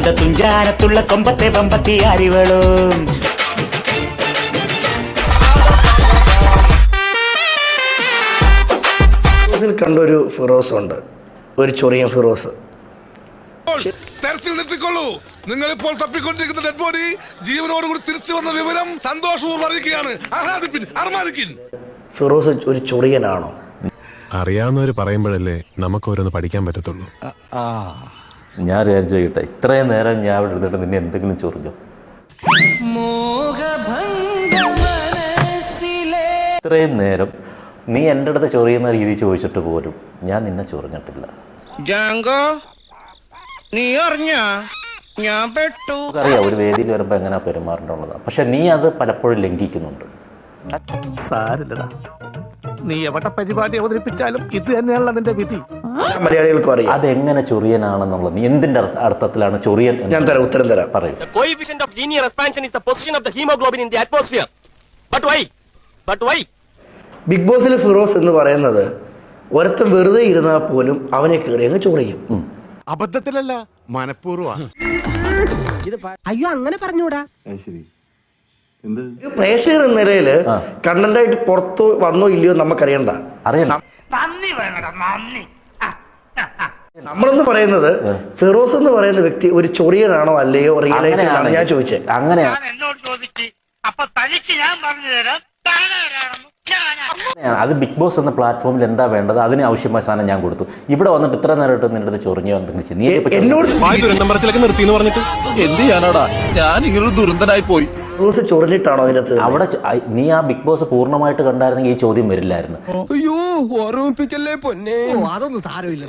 കണ്ട തുഞ്ചാനത്തുള്ള കൊമ്പത്തെ പമ്പത്തിയാരിവളും കണ്ടൊരു ഫിറോസ് ഉണ്ട്. ഒരു ചൊറിയൻ ഫിറോസ്. തെരച്ചിൽ നിർത്തിക്കൊള്ളൂ. നിങ്ങൾ ഇപ്പോൾ തപ്പിക്കൊണ്ടിരിക്കുന്ന ഡെഡ് ബോഡി ജീവനോടുകൂടി തിരിച്ചു വന്ന വിവരം സന്തോഷപൂർവം അറിയിക്കുകയാണ്. ആഹ്ലാദിപ്പിൻ അർമാദിക്കിൻ. ഫിറോസ് ഒരു ചൊറിയനാണോ? അറിയാവുന്നവർ പറയുമ്പോഴല്ലേ നമുക്ക് ഓരോന്ന് പഠിക്കാൻ പറ്റത്തുള്ളൂ. ആ. ഞാൻ വിചാരിച്ചു ചോദിക്കട്ടെ ഇത്രയും നേരം ഞാൻ അവിടെ ഇരുന്നിട്ട് നിന്നെ എന്തെങ്കിലും ചൊറിഞ്ഞു? ഇത്രയും നേരം നീ എന്റെ അടുത്ത് ചൊറിയുന്ന രീതി ചോദിച്ചിട്ട് പോലും ഞാൻ നിന്നെ ചൊറിഞ്ഞിട്ടില്ല. ജാങ്കോ നീ ഞാൻ പെട്ടു. അറിയാം ഒരു വേദിയിൽ വരുമ്പോൾ എങ്ങനെയാ പെരുമാറേണ്ടുള്ളത് പക്ഷെ നീ അത് പലപ്പോഴും ലംഘിക്കുന്നുണ്ട്. സാരില്ലടാ നീ എവിടെ പരിപാടി അവതരിപ്പിച്ചാലും ഇത് തന്നെയാണല്ലോ നിന്റെ വിധി. മലയാളികൾക്ക് അറിയാം. അതെങ്ങനെ ചൊറിയനാണെന്നുള്ളത്? നീ എന്തിന്റെ അർത്ഥത്തിലാണ് ചൊറിയൻ എന്ന് ഞാൻ തരാം ഉത്തരം തരാം. പറയൂ. The coefficient of linear expansion is the position of the hemoglobin in the atmosphere. But why? But why? Big ബോസിലെ Firoz എന്ന് പറയുന്നത് ഒരുത്തൻ വെറുതെ ഇരുന്നാൽ പോലും അവനെ കയറി അങ്ങ് ചൊറിയും. അബദ്ധത്തിലല്ല മനഃപൂർവ അയ്യോ അങ്ങനെ പറഞ്ഞൂടാ. ഒരു പ്രേക്ഷകർ എന്ന നിലയിൽ കണ്ടന്റായിട്ട് പുറത്തു വന്നോ ഇല്ലയോ നമുക്കറിയണ്ട അറിയണം നമ്മളെന്ന് പറയുന്നത് ഫിറോസ് എന്ന് പറയുന്ന വ്യക്തി ഒരു ചൊറിയനാണോ അല്ലയോ? റിയൽ ലൈഫിലാണ് ഞാൻ ചോദിച്ചത് അങ്ങനെയാണ് എന്നോട് ചോദിച്ച് അപ്പൊ തനിക്ക് ഞാൻ പറഞ്ഞു തരാം താനാരാണെന്ന് ഞാൻ അത് ബിഗ് ബോസ് എന്ന പ്ലാറ്റ്ഫോമിൽ എന്താ വേണ്ടത്? അതിന് ആവശ്യമായ സാധനം ഞാൻ കൊടുത്തു. ഇവിടെ വന്നിട്ട് ഇത്ര നേരമായിട്ട് നിന്റെ അടുത്ത് ചൊറിഞ്ഞോ എന്തെങ്കിലും ചെയ്യും. നീ എന്നോട് നിർത്തി എന്ന് പറഞ്ഞിട്ട് എന്ത് ചെയ്യാനാടാ? ഞാൻ ഇങ്ങനൊരു ദുരന്തനായി പോയി. റൂസ് ചൊറിഞ്ഞിട്ടാണോ അതിനകത്ത് അവിടെ നീ ആ ബിഗ് ബോസ് പൂർണമായിട്ട് കണ്ടായിരുന്നെങ്കിൽ ഈ ചോദ്യം വരില്ലായിരുന്നു. അയ്യോ ഓർമ്മിപ്പിക്കല്ലേ പൊന്നേ? അതൊന്നും സാരമില്ല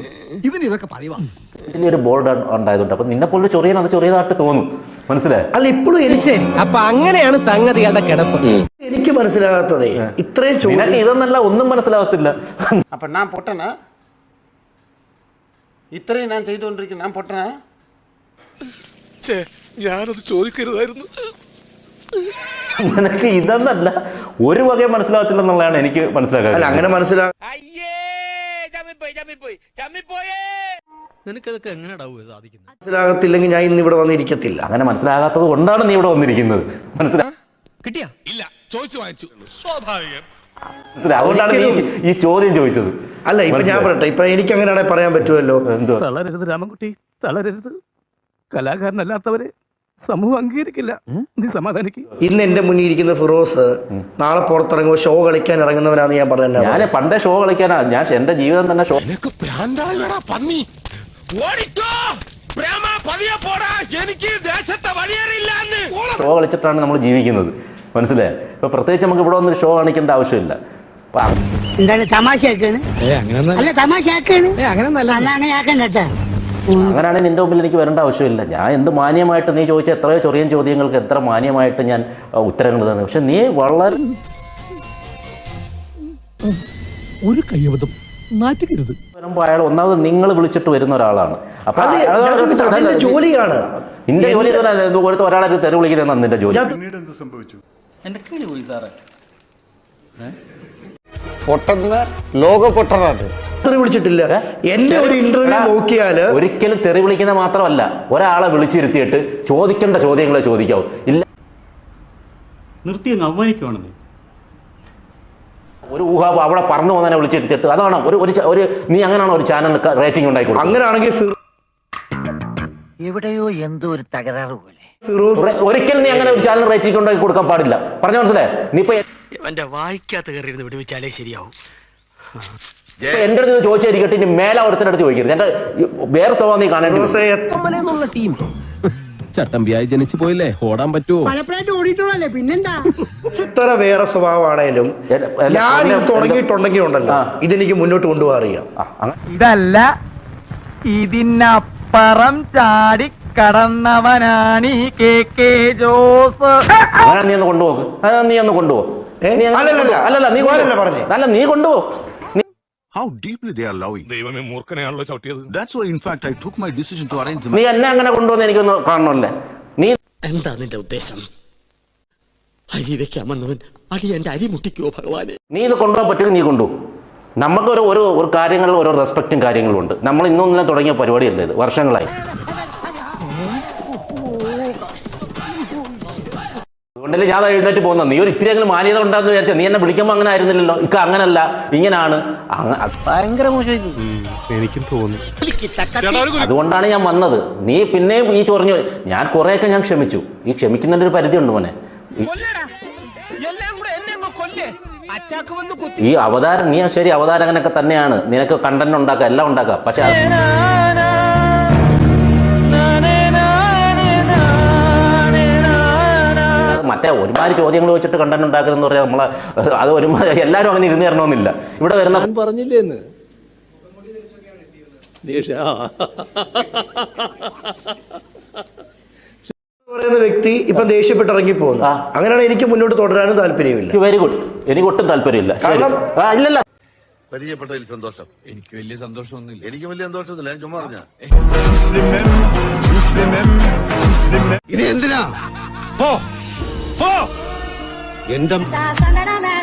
ഇവൻ ഇതൊക്കെ പറയുവാ വലിയൊരു ബോർഡ് ഉണ്ടായതുകൊണ്ട്. അപ്പൊ നിന്നെ പോലെ ചൊറിയാൻ അത് ചൊറിയതായിട്ട് തോന്നും. മനസ്സിലായി? അല്ല ഇപ്പോഴും ശരി അപ്പൊ അങ്ങനെയാണ് സംഗതികളുടെ കിടപ്പ്. എനിക്ക് മനസ്സിലാകാത്തതേ ഇത്രയും ചോദ്യം ഇതൊന്നല്ല ഒന്നും മനസ്സിലാകത്തില്ല. അപ്പൊ ഞാൻ പൊട്ടനാ? ഇത്രയും ഞാൻ ചെയ്തുകൊണ്ടിരിക്കുന്നു ഞാൻ പൊട്ടനാ? ഞാനത് ചോദിക്കരുതായിരുന്നു. നിനക്ക് ഇതെന്നല്ല ഒരു വകയെ മനസ്സിലാകത്തില്ല എന്നുള്ളതാണ് എനിക്ക് അല്ല മനസ്സിലാക്കാൻ അങ്ങനെ മനസ്സിലാ നിനക്കതൊക്കെ സാധിക്കുന്നത് മനസ്സിലാകത്തില്ലെങ്കിൽ ഞാൻ ഇന്ന് ഇവിടെ വന്നിരിക്കത്തില്ല. അങ്ങനെ മനസ്സിലാകാത്തത് കൊണ്ടാണ് നീ ഇവിടെ വന്നിരിക്കുന്നത്. മനസ്സിലാ കിട്ടിയാ? ഇല്ല ചോദിച്ചു വാങ്ങിച്ചു. സ്വാഭാവികം. മനസ്സിലായി അതുകൊണ്ടാണ് നീ ഈ- ഈ ചോദ്യം ചോദിച്ചത്. അല്ല ഇപ്പൊ ഞാൻ പറയട്ടെ ഇപ്പൊ എനിക്ക് അങ്ങനെയാണെങ്കിൽ പറയാൻ പറ്റുമല്ലോ. എന്തോ തളരരുത് രാമൻകുട്ടി തളരരുത്. കലാകാരനല്ലാത്തവരെ സമൂഹം അംഗീകരിക്കില്ല. നീ സമാധാനിക്ക്. ഇന്ന് എന്റെ മുന്നിൽ ഇരിക്കുന്ന ഫിറോസ് നാളെ പുറത്തിറങ്ങുമ്പോൾ ഷോ കളിക്കാൻ ഇറങ്ങുന്നവനാന്ന് ഞാൻ പറഞ്ഞ ഞാൻ പണ്ടേ ഷോ കളിക്കാനാ. ഞാൻ എന്റെ ജീവിതം തന്നെ ഷോ പന്നി. ഓടിക്കോ. പ്രേമ പതിയെ പോടാ. എനിക്ക് ദേശത്തെ ഷോ കളിച്ചിട്ടാണ് നമ്മൾ ജീവിക്കുന്നത്. മനസ്സിലായി? ഇപ്പൊ പ്രത്യേകിച്ച് നമുക്ക് ഇവിടെ വന്നൊരു ഷോ കാണിക്കേണ്ട ആവശ്യമില്ല. എന്താണ് എന്താണ് തമാശയാക്കാണ് അല്ല. തമാശയാക്കാണ്. അല്ല. അങ്ങനെ ആക്കണ്ട കേട്ടാ. അങ്ങനെയാണെങ്കിൽ നിന്റെ മുമ്പിൽ എനിക്ക് വരേണ്ട ആവശ്യമില്ല. ഞാൻ എന്ത് മാന്യമായിട്ട് നീ ചോദിച്ച എത്രയോ ചെറിയ ചോദ്യങ്ങൾക്ക് എത്ര മാന്യമായിട്ട് ഞാൻ ഉത്തരങ്ങൾ തന്നെ. പക്ഷെ നീ വളരെ ഒരു കയ്യബദ്ധം. നാറ്റുകരുത് വരുമ്പോൾ അയാൾ ഒന്നാമത് നിങ്ങൾ വിളിച്ചിട്ട് വരുന്ന ഒരാളാണ്. അപ്പൊ ജോലിയാണ്. നിന്റെ ജോലി എന്ന് പറഞ്ഞാൽ ഒരുത്ത ഒരാളെ തെറി വിളിക്കുന്നതാണ് നിന്റെ ജോലി. ഞാൻ പൊട്ടുന്ന ലോക പൊട്ടനാണ് തെറി വിളിച്ചിട്ടില്ല. എന്റെ ഒരു ഇന്റർവ്യൂ നോക്കിയാൽ ഒരിക്കലും തെറി വിളിക്കുന്ന മാത്രമല്ല ഒരാളെ വിളിച്ചിരുത്തിയിട്ട് ചോദിക്കേണ്ട ചോദ്യങ്ങളെ ചോദിക്കാവൂ. ഇല്ല. നിർത്തി അങ്ങ് അവമാനിക്കുവാണെന്നേ. ഒരു ഊഹ അവിടെ പറഞ്ഞു പോകുന്നതിനെ വിളിച്ചിരുത്തിയിട്ട് അതാണ് ഒരു ഒരു നീ അങ്ങനെയാണോ ഒരു ചാനൽ റേറ്റിംഗ് ഉണ്ടായിക്കോളൂ അങ്ങനെയാണെങ്കിൽ എവിടെയോ എന്തോ ഒരു തകരാറ് പോലെ. ഒരിക്കലും നീ അങ്ങനെ ഒരു ചാനൽ റേറ്റിംഗ് ഉണ്ടാക്കി കൊടുക്കാൻ പാടില്ല. പറഞ്ഞു മനസ്സിലായി? നീ ഇപ്പൊ എന്റെ വായിക്കാത്ത കയറി വിടുവിച്ചാലേ ശരിയാവും. എന്റെ അടുത്ത് ചോദിച്ചായിരിക്കട്ടെ ഇനി മേലെ ഒരുത്തിന്റെ അടുത്ത് ചോദിക്കരുത്. എന്റെ വേറെ സ്വഭാവം നീ കാണേണ്ടി വരും. ഫിറോസെ എത്ര ടീം. ചട്ടമ്പിയായി ജനിച്ചു പോയില്ലേ? ഓടാൻ പറ്റുമോ പലപ്പോഴായിട്ട് ഓടിയിട്ടുള്ളല്ലേ പിന്നെന്താ? വേറെ സ്വഭാവമാണേലും ഞാൻ ഇത് തുടങ്ങിയിട്ടുണ്ടെങ്കിൽ ഉണ്ടല്ലോ. ഇതെനിക്ക് മുന്നോട്ട് കൊണ്ടുപോകാൻ അറിയാം ഇതല്ല ഇതിനപ്പുറം ചാടി കടന്നവനാണ് ഈ കെ കെ ജോസ്. അങ്ങനെ നീ ഒന്ന് കൊണ്ടുപോക്ക്. നീ ഒന്ന് കൊണ്ടുപോ അല്ലല്ല നീ. അല്ല നീ കൊണ്ടുപോ. നീ How deeply they are loving. ദൈവമേ മൂർഖനെയാണല്ലോ ചവിട്ടിയത്. That's why, in fact, I took my decision to arrange the നീ എന്നെ അങ്ങനെ കൊണ്ടുവന്ന് എനിക്കൊന്ന് കാണണമല്ലേ? നീ എന്താ നിന്റെ ഉദ്ദേശം? അരി വെക്കാമെന്നവൻ അടി എന്റെ അരി മുട്ടിക്കോ ഭഗവാനെ? നീ ഇത് കൊണ്ടുപോകാൻ പറ്റുമെങ്കിൽ നീ കൊണ്ടുപോകും നമുക്കൊരു ഒരു ഒരു കാര്യങ്ങളിൽ ഓരോ റെസ്പെക്റ്റും കാര്യങ്ങളും ഉണ്ട്. നമ്മൾ ഇന്നൊന്നിനെ തുടങ്ങിയ പരിപാടിയല്ല ഇത്? വർഷങ്ങളായി. അതുകൊണ്ടല്ലേ ഞാൻ എഴുന്നേറ്റ് പോകുന്നത്. നീ ഒരു ഇത്തിരി അങ്ങനെ മാന്യത ഉണ്ടാകുന്ന വിചാരിച്ചാൽ നീ എന്നെ വിളിക്കുമ്പോൾ അങ്ങനെ ആയിരുന്നില്ലല്ലോ. ഇക്ക അങ്ങനല്ല. ഇങ്ങനാണ്. ഭയങ്കര എനിക്കും തോന്നി. അതുകൊണ്ടാണ് ഞാൻ വന്നത്. നീ പിന്നെയും ഈ ചൊറിഞ്ഞു ഞാൻ കുറെയൊക്കെ ഞാൻ ക്ഷമിച്ചു. ഈ ക്ഷമിക്കുന്നതിന്റെ ഒരു പരിധി ഉണ്ട് മോനെ. ഈ- ഈ അവതാരം നീ ശരി അവതാരകനൊക്കെ തന്നെയാണ്. നിനക്ക് കണ്ടന്റ് ഉണ്ടാക്കാം എല്ലാം ഉണ്ടാക്കാം. പക്ഷെ മറ്റേ ഒരുമാതിരി ചോദ്യങ്ങൾ വെച്ചിട്ട് കണ്ടന്റ് ഉണ്ടാക്കുന്നതെന്ന് പറഞ്ഞാൽ നമ്മളെ അത് ഒരുമാതിരി എല്ലാവരും അങ്ങനെ ഇരുന്ന് തരണമെന്നില്ല. ഇവിടെ വരുന്ന പറഞ്ഞില്ലേന്ന് പറയുന്ന വ്യക്തി ഇപ്പൊ ദേഷ്യപ്പെട്ട് ഇറങ്ങി പോകുന്നു. അങ്ങനെയാണ് എനിക്ക് മുന്നോട്ട് തുടരാനും താല്പര്യമില്ല. വെരി ഗുഡ് എനിക്ക് ഒട്ടും താല്പര്യമില്ല. ഇല്ലല്ല. പരിചയപ്പെട്ടതിൽ സന്തോഷം. എനിക്ക് വലിയ സന്തോഷമൊന്നുമില്ല. എനിക്ക് വലിയ സന്തോഷമൊന്നുമില്ല. ഞാൻ ചുമ്മാ പറഞ്ഞ ഇത് എന്തിനാ? പോ. പോ